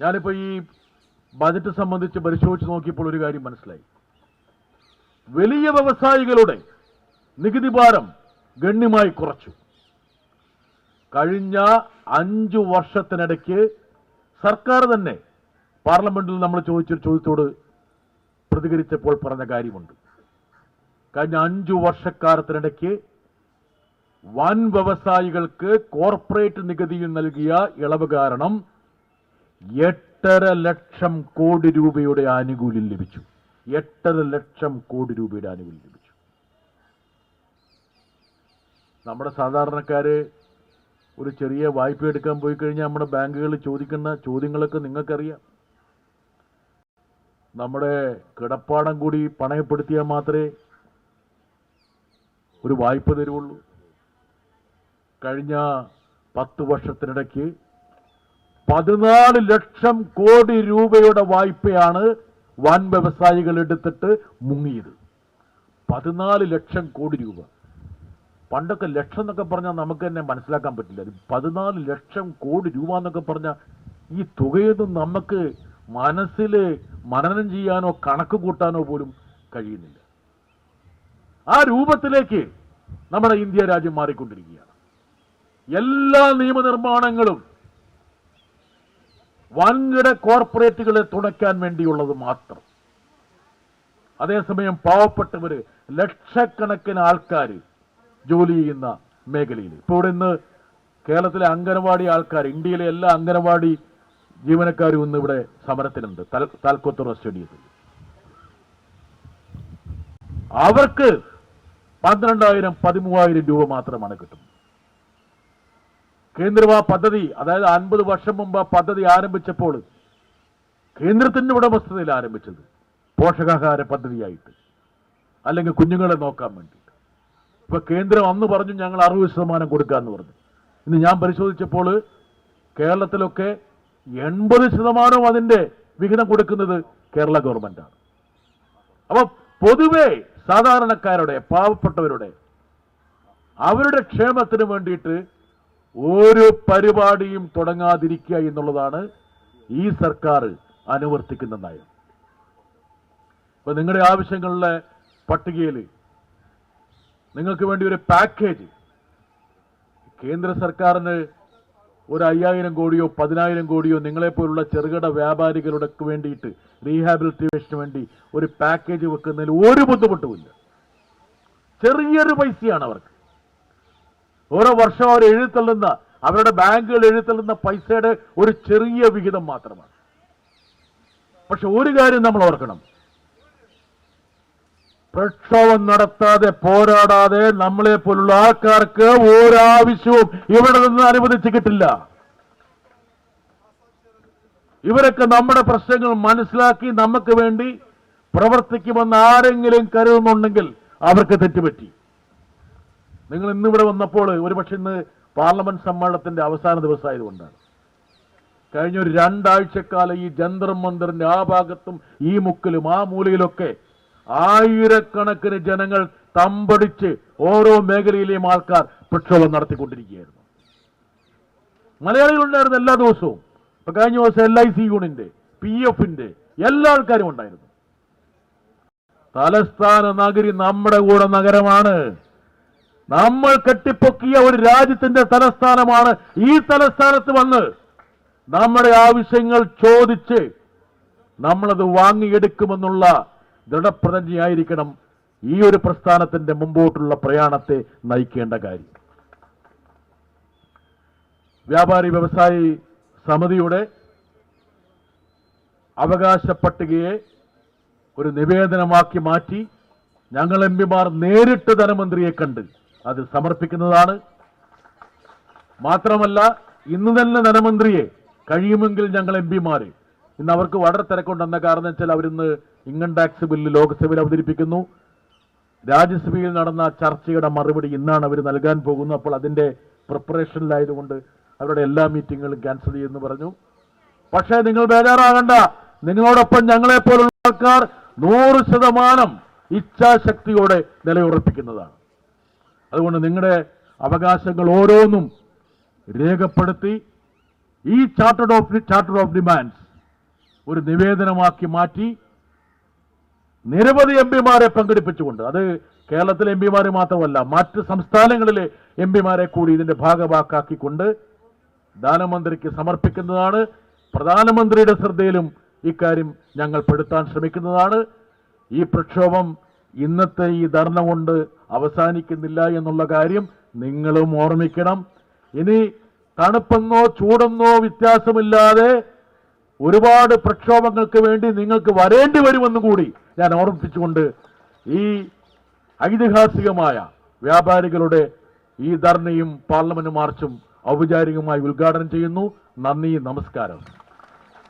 ഞാനിപ്പോൾ ഈ ബജറ്റ് സംബന്ധിച്ച് പരിശോധിച്ച് നോക്കിയപ്പോൾ ഒരു കാര്യം മനസ്സിലായി. വലിയ വ്യവസായികളുടെ നികുതി ഭാരം ഗണ്യമായി കുറച്ചു. കഴിഞ്ഞ അഞ്ചു വർഷത്തിനിടയ്ക്ക് സർക്കാർ തന്നെ പാർലമെന്റിൽ നമ്മൾ ചോദിച്ചൊരു ചോദ്യത്തോട് പ്രതികരിച്ചപ്പോൾ പറഞ്ഞ കാര്യമുണ്ട്. കഴിഞ്ഞ അഞ്ചു വർഷക്കാലത്തിനിടയ്ക്ക് വൻ വ്യവസായികൾക്ക് കോർപ്പറേറ്റ് നികുതിയിൽ നൽകിയ ഇളവ് കാരണം എട്ടര ലക്ഷം കോടി രൂപയുടെ ആനുകൂല്യം ലഭിച്ചു. എട്ടര ലക്ഷം കോടി രൂപയുടെ ആനുകൂല്യം ലഭിച്ചു. നമ്മുടെ സാധാരണക്കാര് ഒരു ചെറിയ വായ്പ എടുക്കാൻ പോയി കഴിഞ്ഞാൽ നമ്മുടെ ബാങ്കുകളിൽ ചോദിക്കുന്ന ചോദ്യങ്ങളൊക്കെ നിങ്ങൾക്കറിയാം. നമ്മുടെ കിടപ്പാടം കൂടി പണയപ്പെടുത്തിയാൽ മാത്രമേ ഒരു വായ്പ തരുള്ളൂ കഴിഞ്ഞ പത്ത് വർഷത്തിനിടയ്ക്ക് പതിനാല് ലക്ഷം കോടി രൂപയുടെ വായ്പയാണ് വൻ വ്യവസായികൾ എടുത്തിട്ട് മുങ്ങിയത്. പതിനാല് ലക്ഷം കോടി രൂപ. പണ്ടൊക്കെ ലക്ഷം എന്നൊക്കെ പറഞ്ഞാൽ നമുക്ക് തന്നെ മനസ്സിലാക്കാൻ പറ്റില്ല. പതിനാല് ലക്ഷം കോടി രൂപ എന്നൊക്കെ പറഞ്ഞാൽ ഈ തുകയൊന്നും നമുക്ക് മനസ്സിൽ മനനം ചെയ്യാനോ കണക്ക് കൂട്ടാനോ പോലും കഴിയുന്നില്ല. ആ രൂപത്തിലേക്ക് നമ്മുടെ ഇന്ത്യ രാജ്യം മാറിക്കൊണ്ടിരിക്കുകയാണ്. എല്ലാ നിയമനിർമ്മാണങ്ങളും വൻകിട കോർപ്പറേറ്റുകളെ തുണയ്ക്കാൻ വേണ്ടിയുള്ളത് മാത്രം. അതേസമയം പാവപ്പെട്ടവര് ലക്ഷക്കണക്കിന് ആൾക്കാർ ജോലി ചെയ്യുന്ന മേഖലയിൽ ഇപ്പോൾ ഇവിടെ ഇന്ന് കേരളത്തിലെ അംഗനവാടി ആൾക്കാർ ഇന്ത്യയിലെ എല്ലാ അംഗനവാടി ജീവനക്കാരും ഇന്ന് ഇവിടെ സമരത്തിലുണ്ട് താൽക്കോത്തുറ താൽക്കൊത്തുറ സ്റ്റേഡിയത്തിൽ. അവർക്ക് പന്ത്രണ്ടായിരം പതിമൂവായിരം രൂപ മാത്രമാണ് കിട്ടുന്നത്. കേന്ദ്രം ആ പദ്ധതി അതായത് അൻപത് വർഷം മുമ്പ് പദ്ധതി ആരംഭിച്ചപ്പോൾ കേന്ദ്രത്തിന്റെ ഉടമസ്ഥതയിൽ ആരംഭിച്ചത് പോഷകാഹാര പദ്ധതിയായിട്ട് അല്ലെങ്കിൽ കുഞ്ഞുങ്ങളെ നോക്കാൻ വേണ്ടിയിട്ട്. ഇപ്പൊ കേന്ദ്രം അന്ന് പറഞ്ഞു ഞങ്ങൾ അറുപത് ശതമാനം കൊടുക്കാന്ന് പറഞ്ഞു. ഇന്ന് ഞാൻ പരിശോധിച്ചപ്പോൾ കേരളത്തിലൊക്കെ എൺപത് ശതമാനവും അതിന്റെ വിഹിതം കൊടുക്കുന്നത് കേരള ഗവൺമെന്റാണ് അപ്പൊ പൊതുവേ സാധാരണക്കാരുടെ പാവപ്പെട്ടവരുടെ അവരുടെ ക്ഷേമത്തിന് വേണ്ടിയിട്ട് ഒരു പരിപാടിയും തുടങ്ങാതിരിക്കുക എന്നുള്ളതാണ് ഈ സർക്കാർ അനുവർത്തിക്കുന്ന നയം. ഇപ്പൊ നിങ്ങളുടെ ആവശ്യങ്ങളുടെ പട്ടികയിൽ നിങ്ങൾക്ക് വേണ്ടി ഒരു പാക്കേജ്. കേന്ദ്ര സർക്കാരിന് ഒരു അയ്യായിരം കോടിയോ പതിനായിരം കോടിയോ നിങ്ങളെ പോലുള്ള ചെറുകിട വ്യാപാരികളുടെ വേണ്ടിയിട്ട് റീഹാബിലിറ്റേഷന് വേണ്ടി ഒരു പാക്കേജ് വെക്കുന്നതിൽ ഒരു ബുദ്ധിമുട്ടുമില്ല. ചെറിയൊരു പൈസയാണ് അവർക്ക്. ഓരോ വർഷം അവർ എഴുത്തള്ളുന്ന അവരുടെ ബാങ്കുകൾ എഴുത്തള്ളുന്ന പൈസയുടെ ഒരു ചെറിയ വിഹിതം മാത്രമാണ്. പക്ഷെ ഒരു കാര്യം നമ്മൾ ഓർക്കണം. പ്രക്ഷോഭം നടത്താതെ പോരാടാതെ നമ്മളെ പോലുള്ള ആൾക്കാർക്ക് ഒരാവശ്യവും ഇവിടെ നിന്ന് അനുവദിച്ചു കിട്ടില്ല ഇവരൊക്കെ നമ്മുടെ പ്രശ്നങ്ങൾ മനസ്സിലാക്കി നമുക്ക് വേണ്ടി പ്രവർത്തിക്കുമെന്ന് ആരെങ്കിലും കരുതുന്നുണ്ടെങ്കിൽ അവർക്ക് തെറ്റുപറ്റി. നിങ്ങൾ ഇന്നിവിടെ വന്നപ്പോൾ ഒരുപക്ഷെ ഇന്ന് പാർലമെന്റ് സമ്മേളനത്തിന്റെ അവസാന ദിവസമായതുകൊണ്ടാണ് കഴിഞ്ഞ ഒരു രണ്ടാഴ്ചക്കാലം ഈ ജന്തർ മന്ദിറിന്റെ ആ ഭാഗത്തും ഈ മുക്കിലും ആ മൂലയിലൊക്കെ ആയിരക്കണക്കിന് ജനങ്ങൾ തമ്പടിച്ച് ഓരോ മേഖലയിലെയും ആൾക്കാർ പ്രക്ഷോഭം നടത്തിക്കൊണ്ടിരിക്കുകയായിരുന്നു. മലയാളികളുണ്ടായിരുന്നു എല്ലാ ദിവസവും ഇപ്പൊ കഴിഞ്ഞ ദിവസം എൽ ഐ സി യൂണിന്റെ പി എഫിന്റെ എല്ലാ ആൾക്കാരും ഉണ്ടായിരുന്നു. തലസ്ഥാന നഗരി നമ്മുടെ കൂടെ നഗരമാണ്. നമ്മൾ കെട്ടിപ്പൊക്കിയ ഒരു രാജ്യത്തിന്റെ തലസ്ഥാനമാണ് ഈ തലസ്ഥാനത്ത് വന്ന് നമ്മുടെ ആവശ്യങ്ങൾ ചോദിച്ച് നമ്മളത് വാങ്ങിയെടുക്കുമെന്നുള്ള ദൃഢപ്രതിജ്ഞയായിരിക്കണം ഈ ഒരു പ്രസ്ഥാനത്തിന്റെ മുമ്പോട്ടുള്ള പ്രയാണത്തെ നയിക്കേണ്ട കാര്യം. വ്യാപാരി വ്യവസായി സമിതിയുടെ അവകാശ പട്ടികയെ ഒരു നിവേദനമാക്കി മാറ്റി ഞങ്ങൾ എം പിമാർ നേരിട്ട് ധനമന്ത്രിയെ കണ്ട് അത് സമർപ്പിക്കുന്നതാണ്. മാത്രമല്ല ഇന്ന് തന്നെ ധനമന്ത്രിയെ കഴിയുമെങ്കിൽ ഞങ്ങൾ എം പിമാര് ഇന്ന് അവർക്ക് വളരെ തിരക്കുണ്ടെന്ന കാരണം വെച്ചാൽ അവരിന്ന് ഇൻകം ടാക്സ് ബില്ല് ലോക്സഭയിൽ അവതരിപ്പിക്കുന്നു. രാജ്യസഭയിൽ നടന്ന ചർച്ചയുടെ മറുപടി ഇന്നാണ് അവർ നൽകാൻ പോകുന്നത്. അപ്പോൾ അതിന്റെ പ്രിപ്പറേഷനിലായതുകൊണ്ട് അവരുടെ എല്ലാ മീറ്റിങ്ങുകളും ക്യാൻസൽ ചെയ്യുമെന്ന് പറഞ്ഞു. പക്ഷേ നിങ്ങൾ ബേജാറാകണ്ട. നിങ്ങളോടൊപ്പം ഞങ്ങളെപ്പോലുള്ള ആൾക്കാർ നൂറ് ശതമാനം ഇച്ഛാശക്തിയോടെ നിലയുറപ്പിക്കുന്നതാണ്. അതുകൊണ്ട് നിങ്ങളുടെ അവകാശങ്ങൾ ഓരോന്നും രേഖപ്പെടുത്തി ഈ chartered of charter of demands ഒരു നിവേദനമാക്കി മാറ്റി നിരവധി എം പിമാരെ പങ്കെടുപ്പിച്ചുകൊണ്ട് അത് കേരളത്തിലെ എം പിമാരെ മാത്രമല്ല മറ്റ് സംസ്ഥാനങ്ങളിലെ എം പിമാരെ കൂടി ഇതിന്റെ ഭാഗവാക്കാക്കിക്കൊണ്ട് ധനമന്ത്രിക്ക് സമർപ്പിക്കുന്നതാണ്. പ്രധാനമന്ത്രിയുടെ ശ്രദ്ധയിലും ഇക്കാര്യം ഞങ്ങൾ പെടുത്താൻ ശ്രമിക്കുന്നതാണ്. ഈ പ്രക്ഷോഭം ഇന്നത്തെ ഈ ധർണ കൊണ്ട് അവസാനിക്കുന്നില്ല എന്നുള്ള കാര്യം നിങ്ങളും ഓർമ്മിക്കണം. ഇനി തണുപ്പെന്നോ ചൂടെന്നോ വ്യത്യാസമില്ലാതെ ഒരുപാട് പ്രക്ഷോഭങ്ങൾക്ക് വേണ്ടി നിങ്ങൾക്ക് വരേണ്ടി വരുമെന്നും കൂടി ഞാൻ ഓർമ്മിപ്പിച്ചുകൊണ്ട് ഈ ഐതിഹാസികമായ വ്യാപാരികളുടെ ഈ ധർണയും പാർലമെന്റ് മാർച്ചും ഔപചാരികമായി ഉദ്ഘാടനം ചെയ്യുന്നു. നന്ദി നമസ്കാരം.